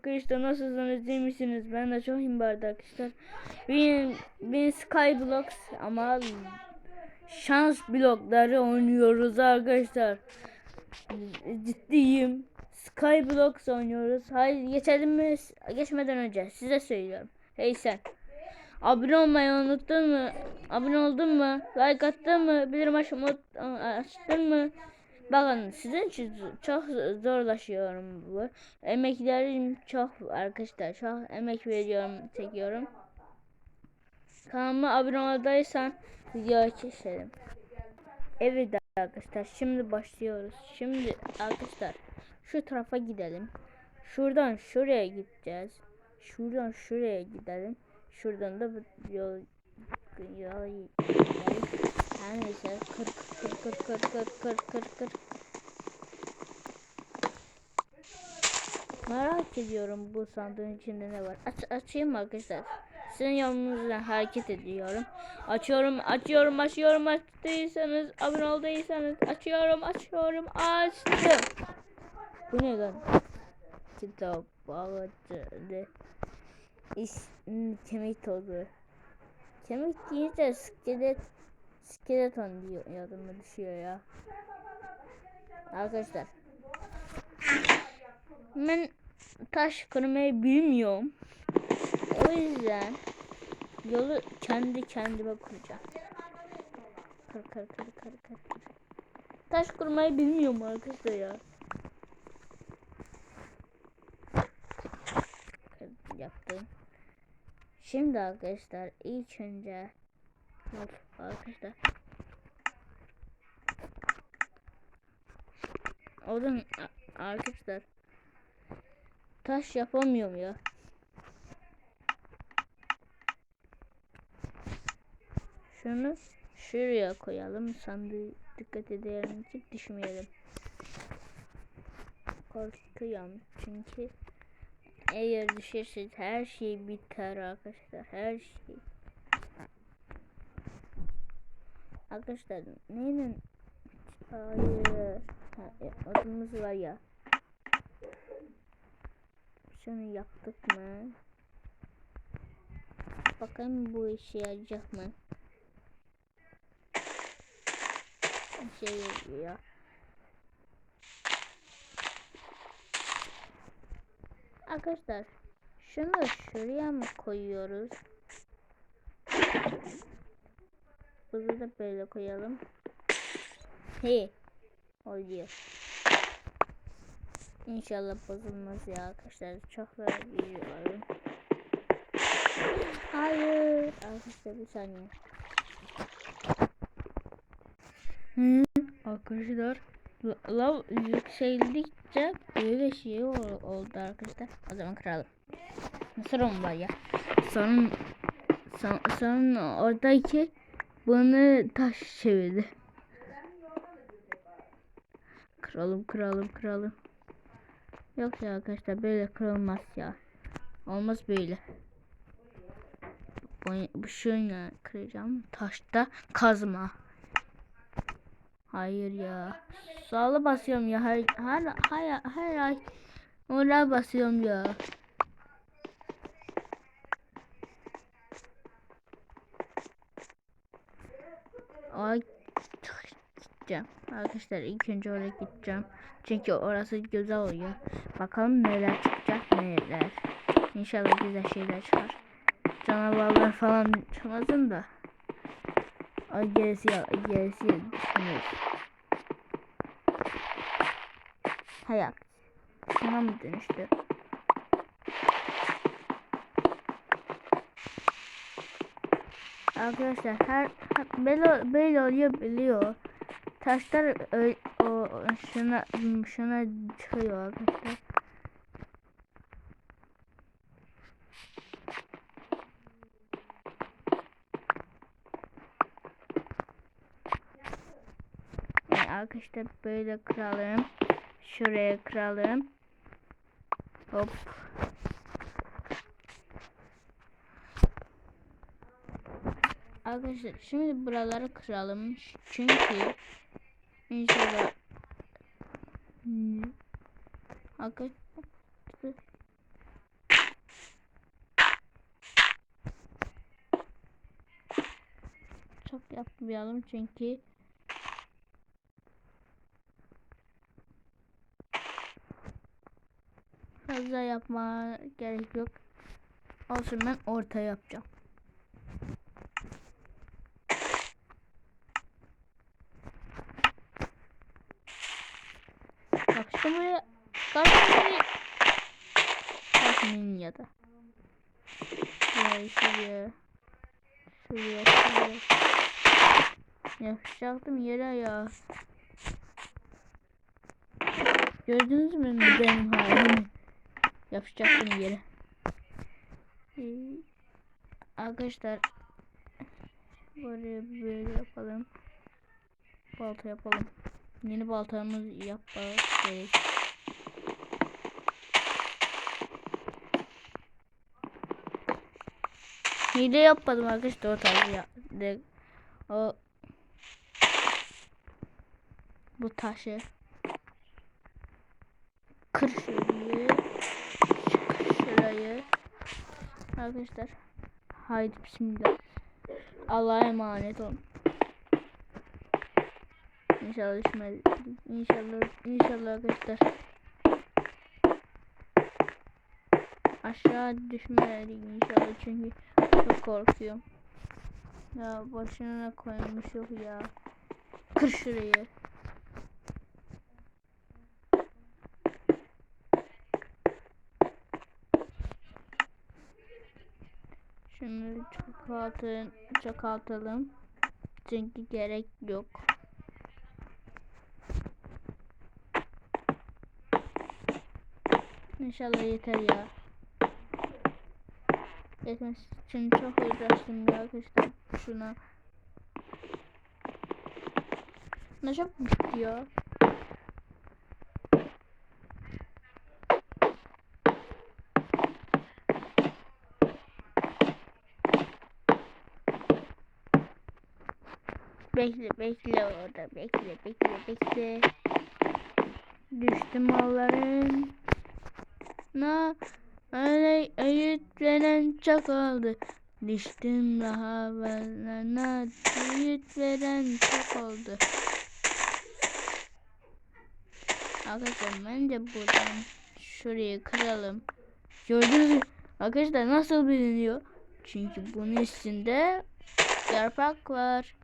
Arkadaşlar nasılsınız iyi misiniz? Ben de çok iyiyim bu arada arkadaşlar. Benim, benim Skyblocks ama şans blokları oynuyoruz arkadaşlar. Ciddiyim. Skyblocks oynuyoruz. Hayır geçelim mi? Geçmeden önce size söylüyorum. Hey sen. Abone olmayı unuttun mu? Abone oldun mu? Like attın mı? Bildirim açmayı açtın mı? Bakın sizin için çok zorlaşıyorum bu. Emeklerim çok arkadaşlar. Çok emek veriyorum, çekiyorum. Kanalıma abone olduysan video çekelim. Evet arkadaşlar şimdi başlıyoruz. Şimdi arkadaşlar şu tarafa gidelim. Şuradan şuraya gideceğiz. Şuradan şuraya gidelim. Şuradan da yol yol. Her neyse kır kır kır kır kır kır kır kır. Merak ediyorum bu sandığın içinde ne var. Aç, açayım mı arkadaşlar. Sizin yorumunuzla hareket ediyorum. Açıyorum, açıyorum, açıyorum. Açtıysanız, abone olduysanız açıyorum, açıyorum, açtım. Bu ne lan? Kitap, bağladı. Hmm, kemik tozu. Kemik deyince iskelet, skeleton diyor yadıma düşüyor ya. Arkadaşlar. Ben taş kırmayı bilmiyorum. O yüzden yolu kendi kendime kuracağım. Kır kır kır kır kır. Taş kırmayı bilmiyorum arkadaşlar ya. Yaptım. Şimdi arkadaşlar ilk önce arkadaşlar Oğlum arkadaşlar taş yapamıyorum ya. Şunu şuraya koyalım. Sandığı dikkat edelim ki düşmeyelim. Korkuyorum çünkü eğer düşerseniz her şey biter arkadaşlar. Her şey. Arkadaşlar neyle Hayır. Ha, e, adımız var ya. Şunu yaptık mı? Bakalım bu işe yarayacak mı? Şey yarıyor. Arkadaşlar şunu şuraya mı koyuyoruz? Bunu da böyle koyalım. Hey. Oluyor. İnşallah bozulmaz ya arkadaşlar. Çok böyle biliyorum. Hayır. Arkadaşlar bir saniye. Hı, arkadaşlar la- lav yükseldikçe böyle şey ol- oldu arkadaşlar. O zaman kıralım. Sorun var ya. Sorun son, sorun oradaki bunu taş çevirdi. Kıralım kıralım kıralım. Yok ya arkadaşlar böyle kırılmaz ya. Olmaz böyle. Bu şöyle kıracağım. Taşta kazma. Hayır ya. Sağlı basıyorum ya. Her her her, her ay oraya basıyorum ya. Ay gideceğim. Arkadaşlar ilk önce oraya gideceğim. Çünkü orası güzel oluyor. Bakalım neler çıkacak neler. İnşallah güzel şeyler çıkar. Canavarlar falan çıkmasın da. Ay gerisi ya gerisi düşünüyoruz. Hayat. Şuna mı dönüştü? Arkadaşlar her, böyle, böyle oluyor biliyor. Taşlar ö- o şuna şuna çıkıyor arkadaşlar. Arkadaşlar böyle kıralım. Şuraya kıralım. Hop. Arkadaşlar şimdi buraları kıralım. Çünkü inşallah hmm. arkadaşlar çok yapmayalım çünkü fazla yapma gerek yok. Olsun ben orta yapacağım. Buraya kalkmayı kalkmayın ya da. Şuraya şuraya. Şuraya şuraya. Yapacaktım yere ya. Gördünüz mü benim halimi? Yapacaktım yere. Arkadaşlar böyle böyle yapalım. Balta yapalım. Yeni baltamız yapmak gerek. Hile yapmadım arkadaşlar o tarzı ya. O bu taşı kır şurayı kır şurayı arkadaşlar haydi bismillah Allah'a emanet olun İnşallah düşmez İnşallah inşallah arkadaşlar. Aşağı düşmeyelim inşallah çünkü çok korkuyorum. Ya başına koymuş yok ya. Kır şurayı. Şunu çoğaltın, çoğaltalım. Çünkü gerek yok. İnşallah yeter ya. Yetmesi için çok uğraştım ya arkadaşlar. Şuna. Ne çok bitti ya. Bekle bekle orada bekle bekle bekle. Düştüm malların. Na öyle öğüt veren çok oldu. Düştüm daha bana öğüt veren çok oldu. Arkadaşlar bence buradan şurayı kıralım. Gördünüz mü? Arkadaşlar nasıl biliniyor? Çünkü bunun üstünde yaprak var.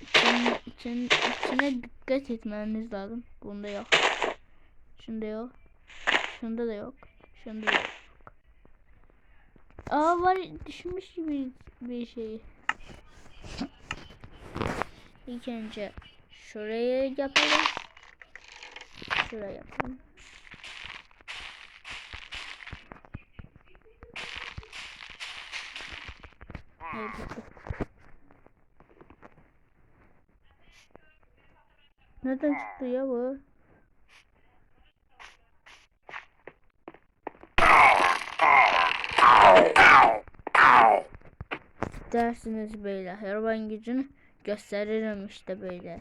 İçin, için, içine dikkat etmeniz lazım. Bunda yok. Şunda yok. Şunda da yok. Şunda da yok. Aa var düşmüş gibi bir şey. İlk önce şurayı yapalım. Şuraya yapalım. Evet. Nereden çıktı ya bu? Dersiniz böyle. Hayvan gücünü gösteririm işte böyle.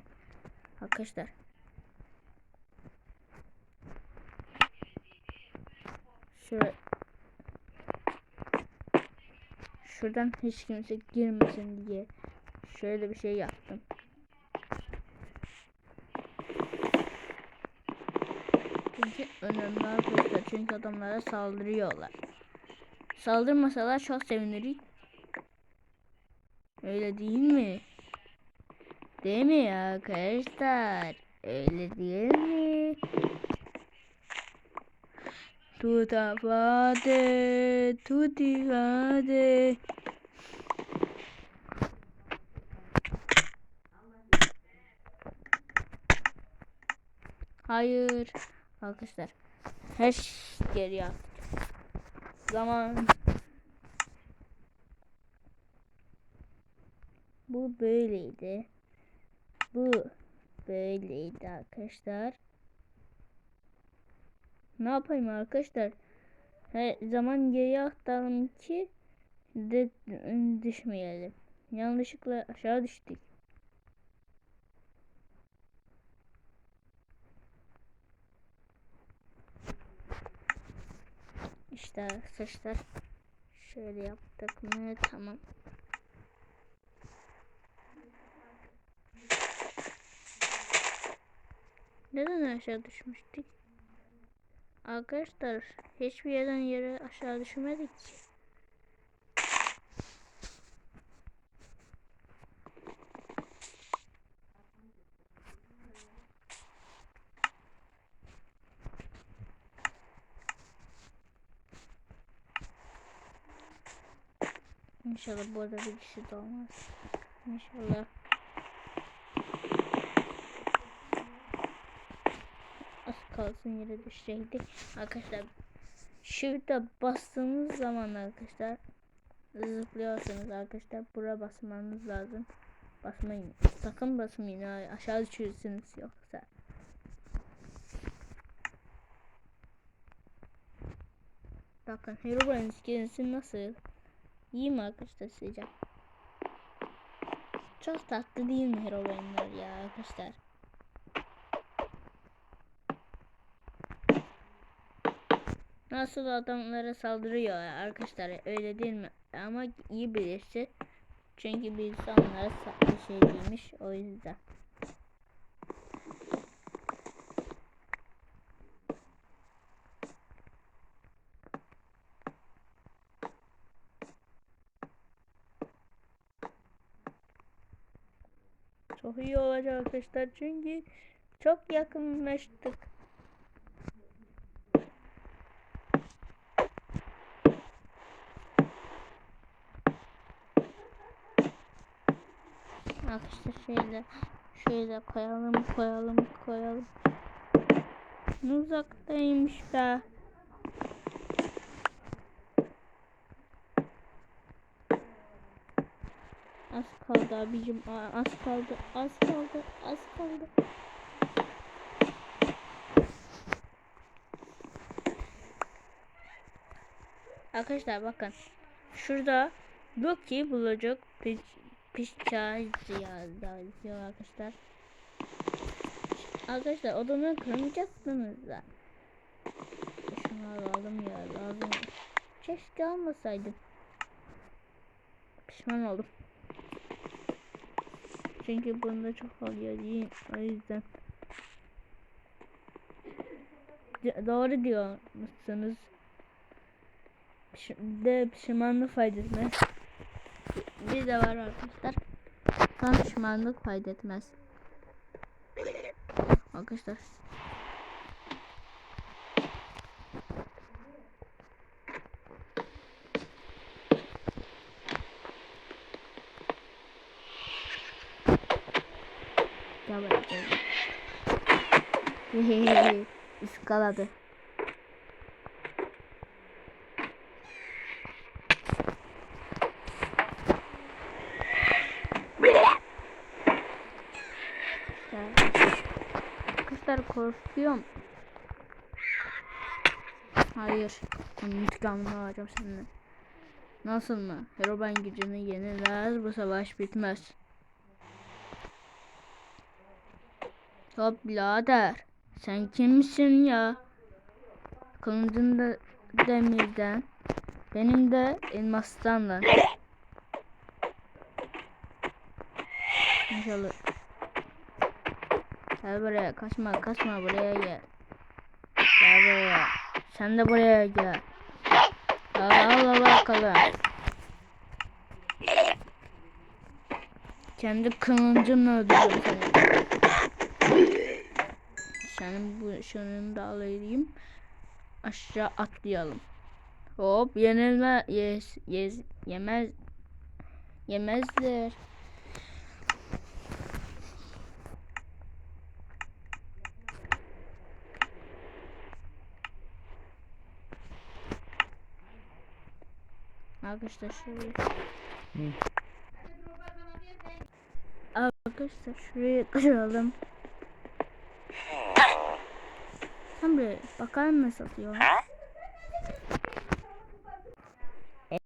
Arkadaşlar. Şuraya. Şuradan hiç kimse girmesin diye şöyle bir şey yaptım. Çünkü önemli arkadaşlar. Çünkü adamlara saldırıyorlar. Saldırmasalar çok sevinirik. Öyle değil mi? Değil mi arkadaşlar? Öyle değil mi? Tuta fade, tuti fade. Hayır. Arkadaşlar. Her şey geri. Zaman. Bu böyleydi. Bu böyleydi arkadaşlar. Ne yapayım arkadaşlar? Her zaman geri aktaralım ki düşmeyelim. Yanlışlıkla aşağı düştük. İşte arkadaşlar Şöyle yaptık mı? Tamam. Neden aşağı düşmüştük? Arkadaşlar hiçbir yerden yere aşağı düşmedik ki. İnşallah bu arada bir kişi de olmaz. İnşallah. Az kalsın yere düşecektik. Arkadaşlar shift'e bastığınız zaman arkadaşlar zıplıyorsunuz arkadaşlar. Bura basmanız lazım. Basmayın. Sakın basmayın. Aşağı düşürsünüz yoksa. Bakın Herobrine iskelesi nasıl? İyi arkadaşlar sizce? Çok tatlı değil mi Herobrine'ler ya arkadaşlar? Nasıl adamlara saldırıyor ya arkadaşlar öyle değil mi? Ama iyi birisi. Çünkü birisi onlara sa- bir şey demiş o yüzden. Çok iyi olacak arkadaşlar çünkü çok yakınlaştık. Arkadaşlar şöyle şöyle koyalım koyalım koyalım. Ne uzaktaymış be. Az kaldı abicim. Az kaldı. Az kaldı. Az kaldı. Arkadaşlar bakın. Şurada Loki bulacak. Piç Pişçaydı ya yazıyor arkadaşlar. Arkadaşlar odunu kırmayacaksınız da. Şunu alalım ya lazım. Keşke almasaydım. Pişman oldum. Çünkü bunda çok oluyor değil. O yüzden. Doğru diyor? Piş- de pişmanlık fayda Bir de var arkadaşlar. Tam pişmanlık fayda etmez. Arkadaşlar. Hehehe. Iskaladı. Arkadaşlar korkuyorum. Hayır. İntikamını alacağım senden. Nasıl mı? Herobrine gücünü yeniler bu savaş bitmez. Hop birader. Sen kimsin ya? Kılıcın da demirden. Benim de elmastan lan. İnşallah. Gel buraya kaçma kaçma buraya gel. Gel buraya. Sen de buraya gel. Al al al bakalım. Kendi kılıncımla öldüreceğim seni. Senin bu şunun da alayım. Aşağı atlayalım. Hop yenilme yes, yes, yemez yemezler. Arkadaşlar şuraya. Arkadaşlar şuraya kıralım. Sen buraya bakar mı satıyor?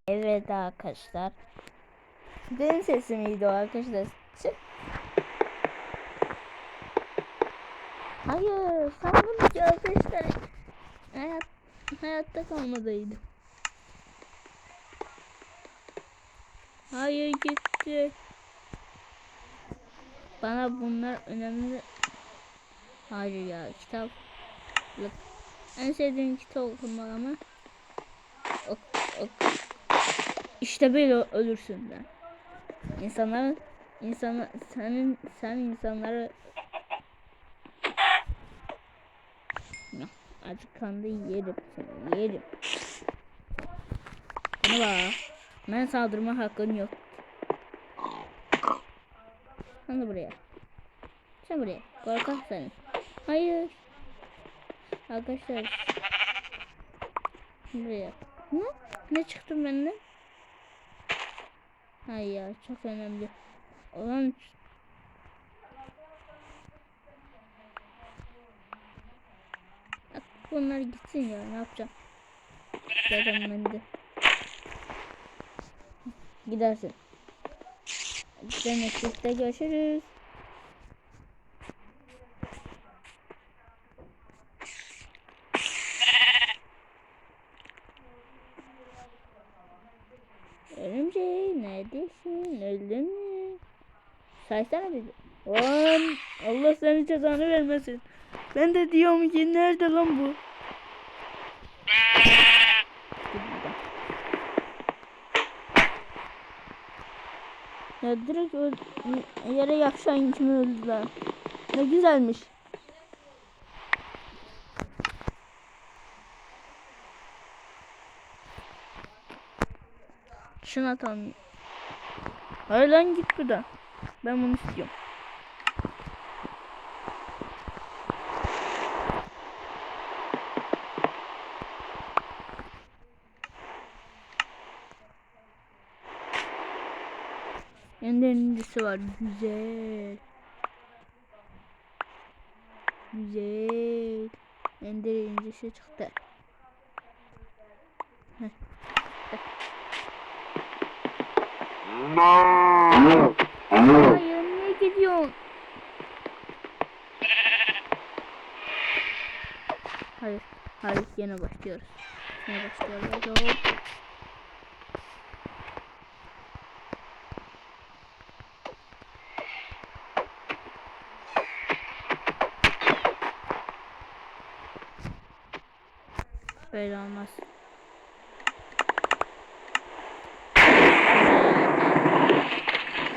Evet arkadaşlar. Benim sesim miydi o arkadaşlar? Çık. Hayır, sandım ki arkadaşlar hayat, hayatta kalmadaydı. Hayır gitti. Bana bunlar önemli. Hayır ya kitap. En sevdiğim kitap okumak ama. Ok, ok. İşte böyle ölürsün ben. İnsanlar insanı senin sen insanları acıkandı yerim seni yerim. Bana bak. Ben saldırma hakkın yok. Sen de buraya. Sen buraya. Korkak sen. Hayır. Arkadaşlar. Buraya. Ne? Ne çıktı benden? Hayır çok önemli. Olan bunlar gitsin ya ne yapacağım? Zaten ben. Gidersin. Demekte görüşürüz. Örümcek neredesin? Öldün mü? Saysana bizi. Allah seni cezanı vermesin. Ben de diyorum ki nerede lan bu? Dur buradan. Ya direkt yere yakşan kimi öldü lan. Ne güzelmiş. Şunu atalım. Hayır lan git buradan. Ben bunu istiyorum. İncisi var. Güzel. Güzel. Ender incisi çıktı. Heh. Hayır niye gidiyorsun? Hayır. Hayır yine başlıyoruz. Yine başlıyoruz. Böyle olmaz.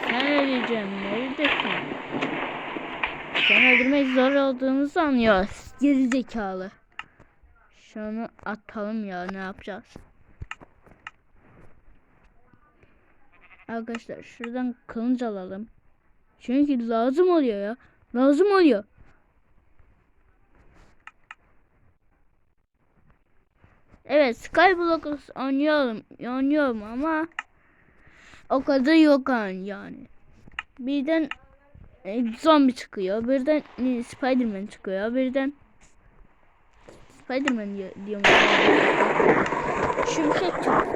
Sen öleceğim. Neredesin? Sen öldürmek zor olduğunu sanıyor. Geri zekalı. Şunu atalım ya ne yapacağız? Arkadaşlar şuradan kılıç alalım. Çünkü lazım oluyor ya. Lazım oluyor. Evet Skyblock oynuyorum, oynuyorum ama o kadar yok yani. yani. Birden e, zombi çıkıyor, birden e, Spiderman çıkıyor, birden Spiderman diyor, diyorum. Şimşek çıkıyor.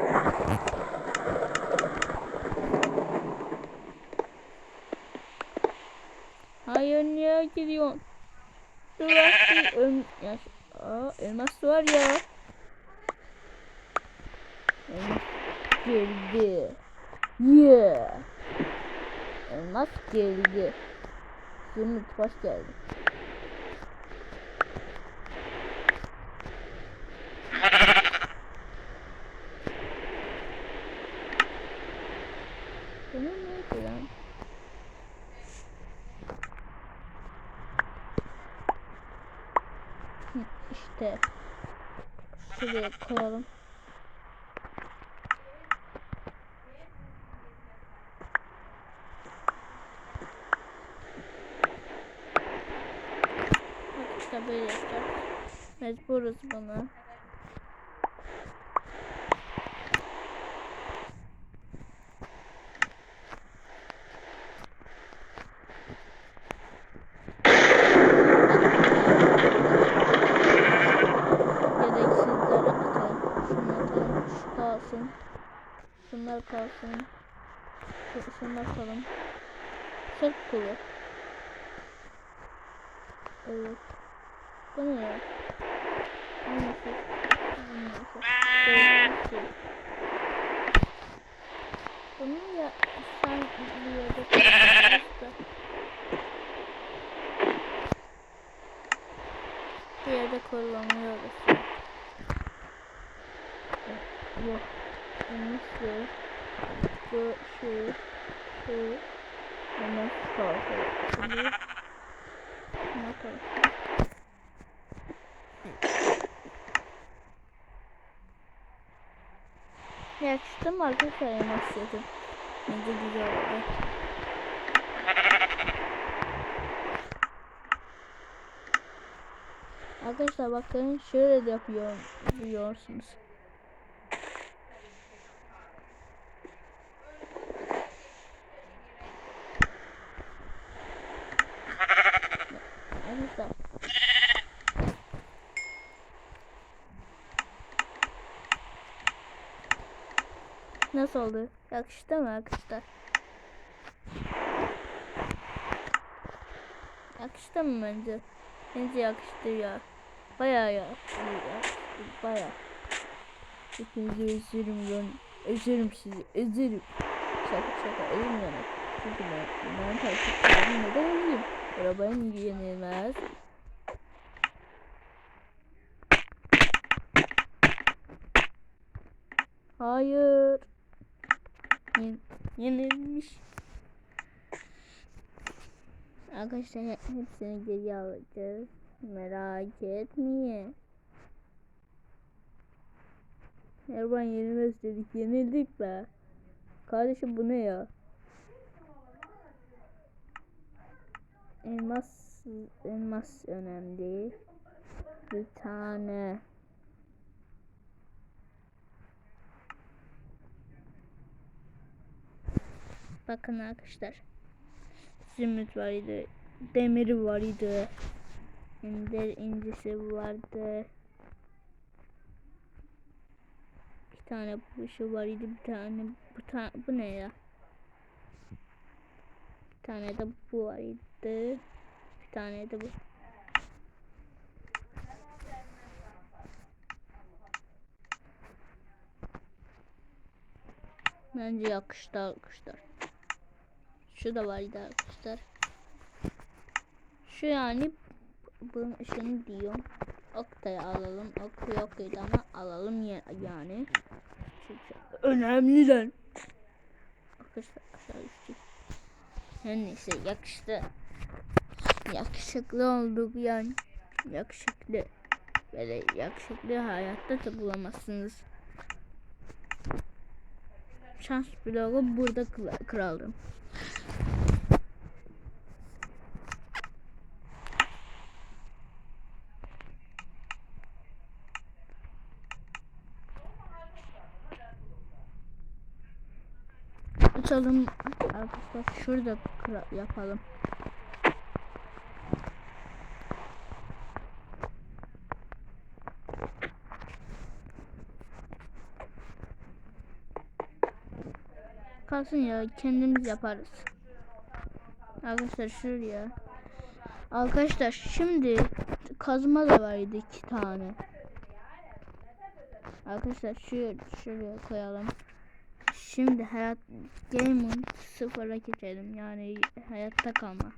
Hayır niye gidiyorsun? Dur bak, öl ya, aa, elmas var ya. Geldi. Yeah. Elmas geldi. Zümrüt hoş geldin. Bunun neydi lan? İşte şuraya koyalım. Bak işte böyle yapacağız. Mecburuz buna. Kalsın. Şunlar kalsın. Şu, şunlar atalım. Sırt kulu. Evet. Bu ne ya? Bunu ya sen biliyorduk. Bir yerde kullanıyoruz. Yok. Nasıl? Bu şu. Şu. Bunu sor. Şimdi. Ne yapalım? Yakıştı mı arkadaşlar animasyonu? Bence güzel oldu. Arkadaşlar bakın şöyle de yapıyor biliyorsunuz. Arkadaşlar Nasıl oldu? Yakıştı mı arkadaşlar? Yakıştı mı bence? Bence yakıştı ya. Bayağı yakıştı. yakıştı bayağı. Hepinizi ezerim ben. Ezerim sizi. Ezerim. Şaka şaka elim yanak. Çünkü ben, ben takipçilerim neden ezeyim? Arabayın yenilmez. Hayır. Yen yenilmiş. Arkadaşlar hepsini geri alacağız. Merak etmeyin. Erban yenilmez dedik. Yenildik be. Kardeşim bu ne ya? Elmas elmas önemli. Bir tane Bakın arkadaşlar. Zümrüt vardı. Demiri vardı. Ender incisi vardı. Bir tane bu şu vardı. Bir tane bu tane bu ne ya? Bir tane de bu vardı. Bir tane de bu. Bence yakıştı arkadaşlar. Şu da vardı arkadaşlar. Şu yani bunun işini diyorum. Oktay'ı alalım. Ok yok ama alalım ya, yani. Çünkü önemli lan. Arkadaşlar aşağı düştük. Her neyse yakıştı. Yakışıklı olduk yani. Yakışıklı. Böyle yakışıklı hayatta da bulamazsınız. Şans bloğu burada kraldım. Açalım arkadaşlar şurada yapalım. Kalsın ya kendimiz yaparız. Arkadaşlar şuraya. Arkadaşlar şimdi kazma da vardı iki tane. Arkadaşlar şu şuraya koyalım. Şimdi hayat game'in sıfıra geçelim. Yani hayatta kalma.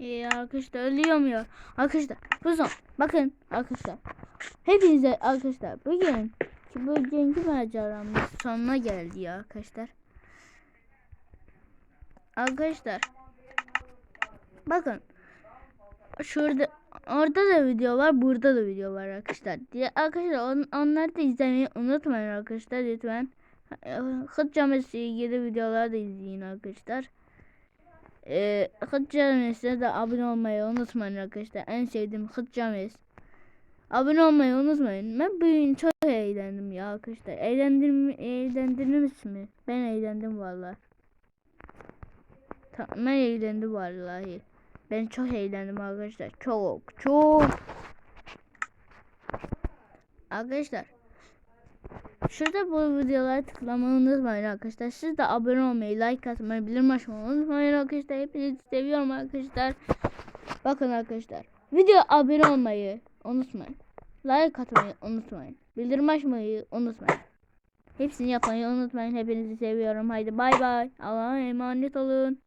Ee, arkadaşlar ölüyorum ya. Arkadaşlar bu son. Bakın arkadaşlar. Hepinize arkadaşlar bugün bugünkü maceramız sonuna geldi ya arkadaşlar. Arkadaşlar. Bakın. Şurada orada da video var, burada da video var arkadaşlar. Diye arkadaşlar on, onları da izlemeyi unutmayın arkadaşlar lütfen. Hıt camisi ilgili videolar da izleyin arkadaşlar. Ee, Hıt camisine de abone olmayı unutmayın arkadaşlar. En sevdiğim Hıt camisi. Abone olmayı unutmayın. Ben bugün çok eğlendim ya arkadaşlar. Eğlendim, eğlendiniz mi? Ben eğlendim vallahi. Tamam ben eğlendim vallahi. Ben çok eğlendim arkadaşlar. Çok çok. Arkadaşlar. Şurada bu videolara tıklamayı unutmayın arkadaşlar. Siz de abone olmayı, like atmayı, bildirim açmayı unutmayın arkadaşlar. Hepinizi seviyorum arkadaşlar. Bakın arkadaşlar. Video abone olmayı unutmayın. Like atmayı unutmayın. Bildirim açmayı unutmayın. Hepsini yapmayı unutmayın. Hepinizi seviyorum. Haydi bay bay. Allah'a emanet olun.